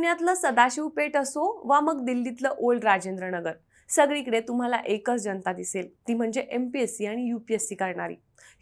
पुण्यातलं सदाशिव पेठ असो वा मग दिल्लीतलं ओल्ड राजेंद्र नगर सगळीकडे तुम्हाला एकच जनता दिसेल. ती म्हणजे एम पी एस सी आणि यू पी एस सी करणारी.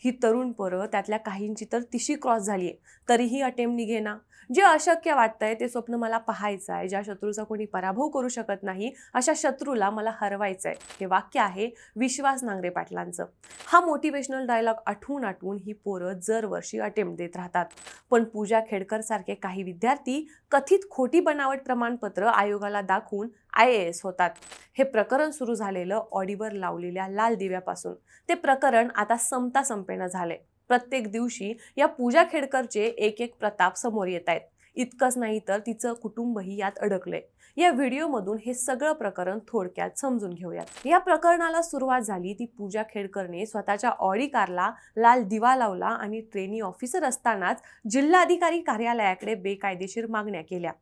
ही तरुण पोरं त्यातल्या काहींची तर तिशी क्रॉस झाली आहे. तरीही अटेम्प निघेना. जे अशक्य वाटतंय ते स्वप्न मला पाहायचं आहे. ज्या शत्रूचा कोणी पराभव करू शकत नाही अशा शत्रूला मला हरवायचं आहे हे वाक्य आहे विश्वास नांगरे पाटलांचं. हा मोटिवेशनल डायलॉग आठवून आठवून ही पोरं दरवर्षी अटेम्प्ट देत राहतात. पण पूजा खेडकर सारखे काही विद्यार्थी कथित खोटी बनावट प्रमाणपत्र आयोगाला दाखवून आय ए एस होतात. हे प्रकरण सुरू झालेलं ऑडीवर लावलेल्या लाल दिव्यापासून ते प्रकरण आता संपता संपेना झाले. प्रत्येक दिवशी या पूजा खेडकरचे एक एक प्रताप समोर येत आहेत. इतकंच नाही तर तिचं कुटुंबही यात अडकलंय या व्हिडिओमधून हे सगळं प्रकरण थोडक्यात समजून घेऊयात. या प्रकरणाला सुरुवात झाली ती पूजा खेडकरने स्वतःच्या ऑडी कारला लाल दिवा लावला आणि ट्रेनी ऑफिसर असतानाच जिल्हाधिकारी कार्यालयाकडे बेकायदेशीर मागण्या केल्या.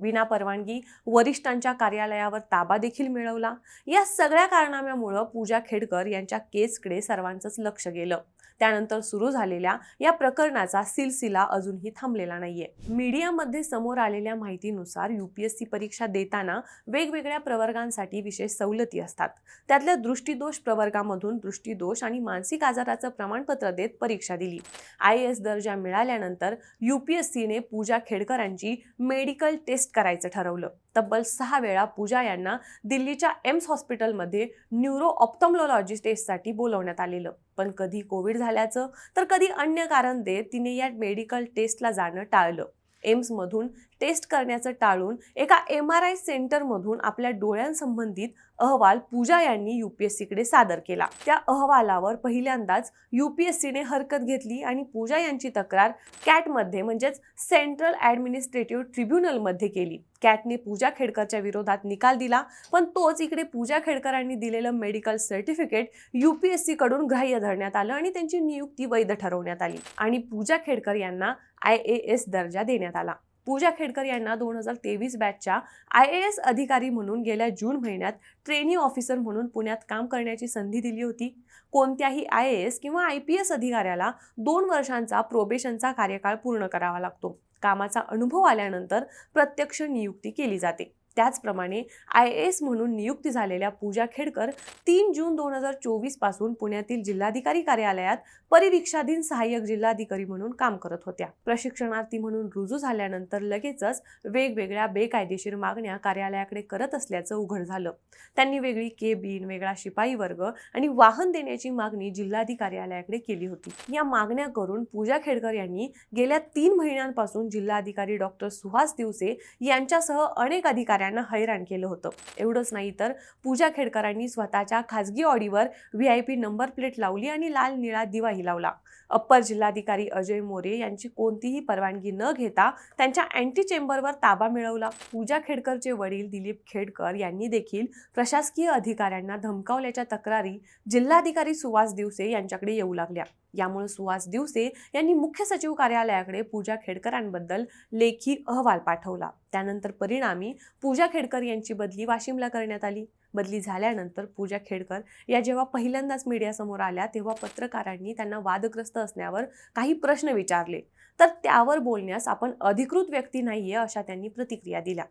विना परवानगी वरिष्ठांच्या कार्यालयावर ताबा देखील मिळवला. या सगळ्या कारणाम्यामुळं पूजा खेडकर यांच्या केसकडे सर्वांचंच लक्ष गेलं. त्यानंतर सुरू झालेल्या या प्रकरणाचा सिलसिला अजूनही थांबलेला नाहीये. मीडियामध्ये समोर आलेल्या माहितीनुसार युपीएससी परीक्षा देताना वेगवेगळ्या प्रवर्गांसाठी विशेष सवलती असतात. त्यातल्या दृष्टीदोष प्रवर्गामधून दृष्टीदोष आणि मानसिक आजाराचं प्रमाणपत्र देत परीक्षा दिली. आय एस दर्जा मिळाल्यानंतर युपीएससीने पूजा खेडकरांची मेडिकल टेस्ट करायचं ठरवलं. तब्बल सहा वेळा पूजा यांना दिल्लीच्या एम्स हॉस्पिटलमध्ये न्यूरो ऑप्थॉमॉलॉजी टेस्टसाठी बोलवण्यात आलेलं. पण कधी कोविड झाल्याचं तर कधी अन्य कारण देत तिने या मेडिकल टेस्टला जाणं टाळलं. एम्समधून टेस्ट करण्याचं टाळून एका एम आर आय सेंटरमधून आपल्या डोळ्यांसंबंधित अहवाल पूजा यांनी युपीएससीकडे सादर केला. त्या अहवालावर पहिल्यांदाच युपीएससीने हरकत घेतली आणि पूजा यांची तक्रार कॅटमध्ये म्हणजेच सेंट्रल ॲडमिनिस्ट्रेटिव्ह ट्रिब्युनलमध्ये केली. कॅटने पूजा खेडकरच्या विरोधात निकाल दिला पण तोच इकडे पूजा खेडकरांनी दिलेलं मेडिकल सर्टिफिकेट युपीएससी कडून ग्राह्य धरण्यात आलं आणि त्यांची नियुक्ती वैध ठरवण्यात आली. आणि पूजा खेडकर यांना आय ए एस दर्जा देण्यात आला. पूजा खेडकर यांना दोन हजार तेवीस बॅचच्या आय ए एस अधिकारी म्हणून गेल्या जून महिन्यात ट्रेनी ऑफिसर म्हणून पुण्यात काम करण्याची संधी दिली होती. कोणत्याही आय ए एस किंवा आय पी एस अधिकाऱ्याला दोन वर्षांचा प्रोबेशनचा कार्यकाळ पूर्ण करावा लागतो. कामाचा अनुभव आल्यानंतर प्रत्यक्ष नियुक्ती केली जाते. त्याचप्रमाणे आय एस म्हणून नियुक्ती झालेल्या पूजा खेडकर तीन जून दोन हजार चोवीसपासून पुण्यातील जिल्हाधिकारी कार्यालयात परिवीक्षाधीन सहाय्यक जिल्हाधिकारी म्हणून काम करत होत्या. प्रशिक्षणार्थी म्हणून रुजू झाल्यानंतर लगेचच वेगवेगळ्या बेकायदेशीर मागण्या कार्यालयाकडे करत असल्याचं उघड झालं. त्यांनी वेगळी केबिन वेगळा शिपाई वर्ग आणि वाहन देण्याची मागणी जिल्हाधिकारी कार्यालयाकडे केली होती. या मागण्या करून पूजा खेडकर यांनी गेल्या तीन महिन्यांपासून जिल्हाधिकारी डॉक्टर सुहास दिवसे यांच्यासह अनेक अधिकारी अधिकाऱ्यांना हैराण केलं होतं. एवढंच नाही तर पूजा खेडकरांनी स्वतःच्या खासगी ऑडीवर V I P number plate लावली आणि लाल निळा दिवाही लावला. अप्पर जिल्हाधिकारी अजय मोरे यांची कोणतीही परवानगी न घेता त्यांच्या अँटी चेंबरवर ताबा मिळवला. पूजा खेडकरचे वडील दिलीप खेडकर यांनी देखील प्रशासकीय अधिकाऱ्यांना धमकावल्याच्या तक्रारी जिल्हाधिकारी सुहास दिवसे यांच्याकडे येऊ लागल्या. यामुळे सुहास दिवसे यांनी मुख्य सचिव कार्यालयाकडे पूजा खेडकरांबद्दल लेखी अहवाल पाठवला. त्यानंतर परिणामी पूजा खेडकर यांची बदली वाशिमला करण्यात आली. बदली झाल्यानंतर पूजा खेडकर या जेव्हा पहिल्यांदाच मीडियासमोर आल्या तेव्हा पत्रकारांनी त्यांना वादग्रस्त असण्यावर काही प्रश्न विचारले. तर त्यावर बोलण्यास आपण अधिकृत व्यक्ती नाहीये अशा त्यांनी प्रतिक्रिया दिल्या.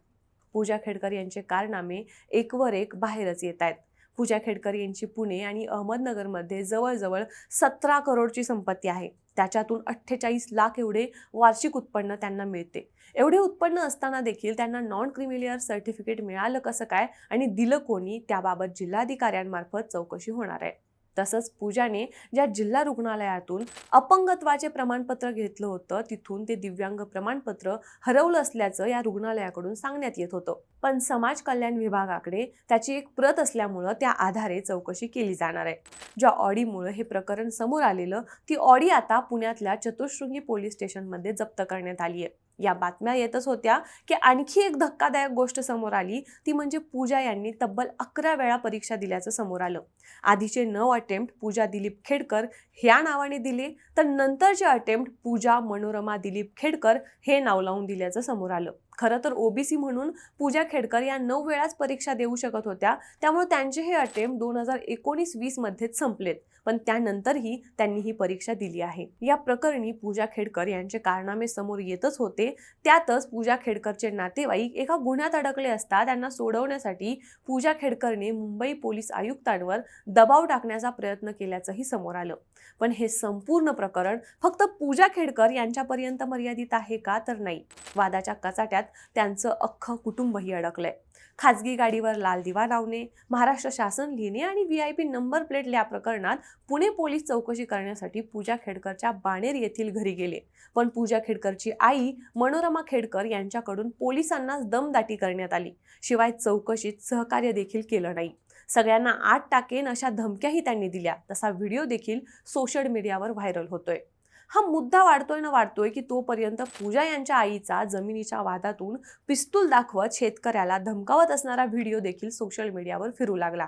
पूजा खेडकर यांचे कारनामे एकवर एक बाहेरच येत आहेत. पूजा खेडकर यांची पुणे आणि अहमदनगरमध्ये जवळजवळ सतरा करोडची संपत्ती आहे. त्याच्यातून अठ्ठेचाळीस लाख एवढे वार्षिक उत्पन्न त्यांना मिळते. एवढे उत्पन्न असताना देखील त्यांना नॉन क्रिमिलियर सर्टिफिकेट मिळालं कसं काय आणि दिलं कोणी? त्याबाबत जिल्हाधिकाऱ्यांमार्फत चौकशी होणार आहे. तसंच पूजाने ज्या जिल्हा रुग्णालयातून अपंगत्वाचे प्रमाणपत्र घेतलं होतं तिथून ते दिव्यांग प्रमाणपत्र हरवलं असल्याचं या रुग्णालयाकडून सांगण्यात येत होतं. पण समाज कल्याण विभागाकडे त्याची एक प्रत असल्यामुळं त्या आधारे चौकशी केली जाणार आहे. ज्या ऑडीमुळं हे प्रकरण समोर आलेलं ती ऑडी आता पुण्यातल्या चतुशृंगी पोलीस स्टेशनमध्ये जप्त करण्यात आली आहे. या बातम्या येतच होत्या की आणखी एक धक्कादायक गोष्ट समोर आली. ती म्हणजे पूजा यांनी तब्बल अकरा वेळा परीक्षा दिल्याचं समोर आलं. आधीचे नऊ अटेम्प्ट पूजा दिलीप खेडकर ह्या नावाने दिले तर नंतरचे अटेम्प्ट पूजा मनोरमा दिलीप खेडकर हे नाव लावून दिल्याचं समोर आलं. खरं तर ओबीसी म्हणून पूजा खेडकर या नऊ वेळाच परीक्षा देऊ शकत होत्या. त्यामुळे त्यांचे हे अटेम्प्ट दोन हजार एकोणीस वीस मध्येच संपलेत. पण त्यानंतरही त्यांनी ही परीक्षा दिली आहे. या प्रकरणी पूजा खेडकर यांचे कारनामे समोर येतच होते. त्यातच पूजा खेडकरचे नातेवाईक एका गुन्ह्यात अडकले असता त्यांना सोडवण्यासाठी पूजा खेडकरने मुंबई पोलीस आयुक्तांवर दबाव टाकण्याचा प्रयत्न केल्याचंही समोर आलं. पण हे संपूर्ण प्रकरण फक्त पूजा खेडकर यांच्यापर्यंत मर्यादित आहे का तर नाही. वादाच्या कचाट्यात त्यांचं अख्खं कुटुंबही अडकलंय. खाजगी गाडीवर लाल दिवा लावणे महाराष्ट्र शासन लिहिणे आणि V I P number plate या प्रकरणात पुणे पोलीस चौकशी करण्यासाठी पूजा खेडकरच्या बाणेर येथील घरी गेले. पण पूजा खेडकरची आई मनोरमा खेडकर यांच्याकडून पोलिसांनाच दमदाटी करण्यात आली. शिवाय चौकशीत सहकार्य देखील केलं नाही. सगळ्यांना आत टाकेन अशा धमक्याही त्यांनी दिल्या. तसा व्हिडिओ देखील सोशल मीडियावर व्हायरल होतोय. हा मुद्दा वाढतोय ना वाढतोय की तोपर्यंत पूजा यांच्या आईचा जमिनीच्या वादातून पिस्तूल दाखवत शेतकऱ्याला धमकावत असणारा व्हिडिओ देखील सोशल मीडियावर फिरू लागला.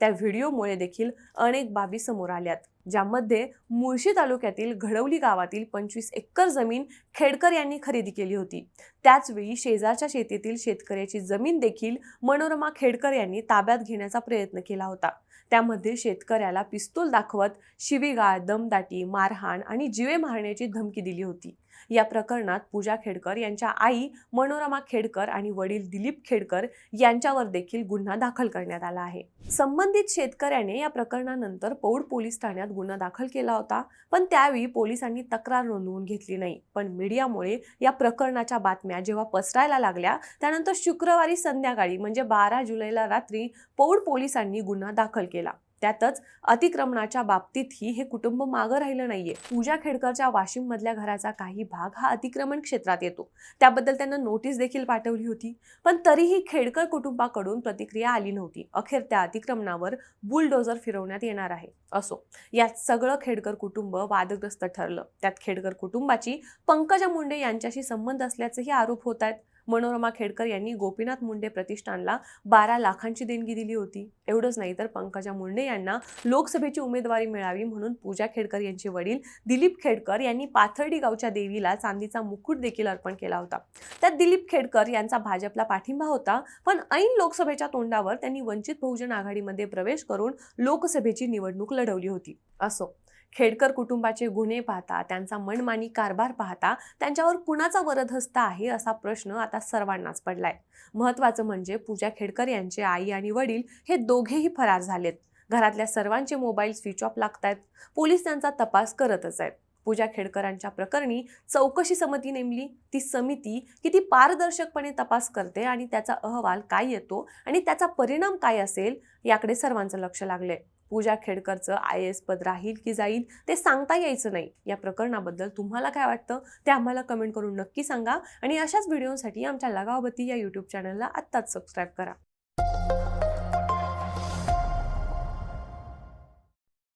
त्या व्हिडिओमुळे देखील अनेक बाबी समोर आल्यात. ज्यामध्ये मुळशी तालुक्यातील घडवली गावातील पंचवीस एकर जमीन खेडकर यांनी खरेदी केली होती. त्याचवेळी शेजारच्या शेतीतील शेतकऱ्याची जमीन देखील मनोरमा खेडकर यांनी ताब्यात घेण्याचा प्रयत्न केला होता. त्यामध्ये शेतकऱ्याला पिस्तूल दाखवत शिवीगाळ दमदाटी मारहाण आणि जिवे मारण्याची धमकी दिली होती. या प्रकरणात पूजा खेडकर यांच्या आई मनोरमा खेडकर आणि वडील दिलीप खेडकर यांच्यावर देखील गुन्हा दाखल करण्यात आला आहे. संबंधित शेतकऱ्याने या प्रकरणानंतर पौड पोलीस ठाण्यात गुन्हा दाखल केला होता पण त्यावेळी पोलिसांनी तक्रार नोंदवून घेतली नाही. पण मीडियामुळे या प्रकरणाच्या बातम्या जेव्हा पसरायला लागल्या त्यानंतर शुक्रवारी संध्याकाळी म्हणजे बारा जुलैला रात्री पौड पोलिसांनी गुन्हा दाखल केला. त्यातच अतिक्रमणाच्या बाबतीतही हे कुटुंब मागं राहिलं नाहीये. पूजा खेडकरच्या वाशिम मधल्या घराचा काही भाग हा अतिक्रमण क्षेत्रात येतो. त्याबद्दल त्यांना नोटीस देखील पाठवली होती. पण तरीही खेडकर कुटुंबाकडून प्रतिक्रिया आली नव्हती. अखेर त्या अतिक्रमणावर बुलडोजर फिरवण्यात येणार आहे असो. यात सगळं खेडकर कुटुंब वादग्रस्त ठरलं. त्यात खेडकर कुटुंबाची पंकजा मुंडे यांच्याशी संबंध असल्याचेही आरोप होत आहेत. मनोरमा खेडकर यांनी गोपीनाथ मुंडे प्रतिष्ठानला बारा लाखांची देणगी दिली होती. एवढंच नाही तर पंकजा मुंडे यांना लोकसभेची उमेदवारी मिळावी म्हणून पूजा खेडकर यांचे वडील दिलीप खेडकर यांनी पाथर्डी गावच्या देवीला चांदीचा मुकुट देखील अर्पण केला होता. त्यात दिलीप खेडकर यांचा भाजपला पाठिंबा होता पण ऐन लोकसभेच्या तोंडावर त्यांनी वंचित बहुजन आघाडीमध्ये प्रवेश करून लोकसभेची निवडणूक लढवली होती. असो. खेडकर कुटुंबाचे गुन्हे पाहता त्यांचा मनमानी कारभार पाहता त्यांच्यावर कुणाचा वरदहस्त आहे असा प्रश्न आता सर्वांनाच पडलाय. महत्वाचं म्हणजे पूजा खेडकर यांचे आई आणि वडील हे दोघेही फरार झालेत. घरातल्या सर्वांचे मोबाईल स्विच ऑफ लागतायत. पोलीस त्यांचा तपास करतच आहेत. पूजा खेडकरांच्या प्रकरणी चौकशी समिती नेमली. ती समिती किती पारदर्शकपणे तपास करते आणि त्याचा अहवाल काय येतो आणि त्याचा परिणाम काय असेल याकडे सर्वांचं लक्ष लागलंय. पूजा खेडकरचं आय एस पद राहील की जाईल ते सांगता यायचं नाही. या प्रकरणाबद्दल तुम्हाला काय वाटतं ते आम्हाला कमेंट करून नक्की सांगा. आणि अशाच व्हिडिओसाठी आमच्या लगावबत्ती या यूट्यूब चॅनलला आत्ताच सबस्क्राईब करा.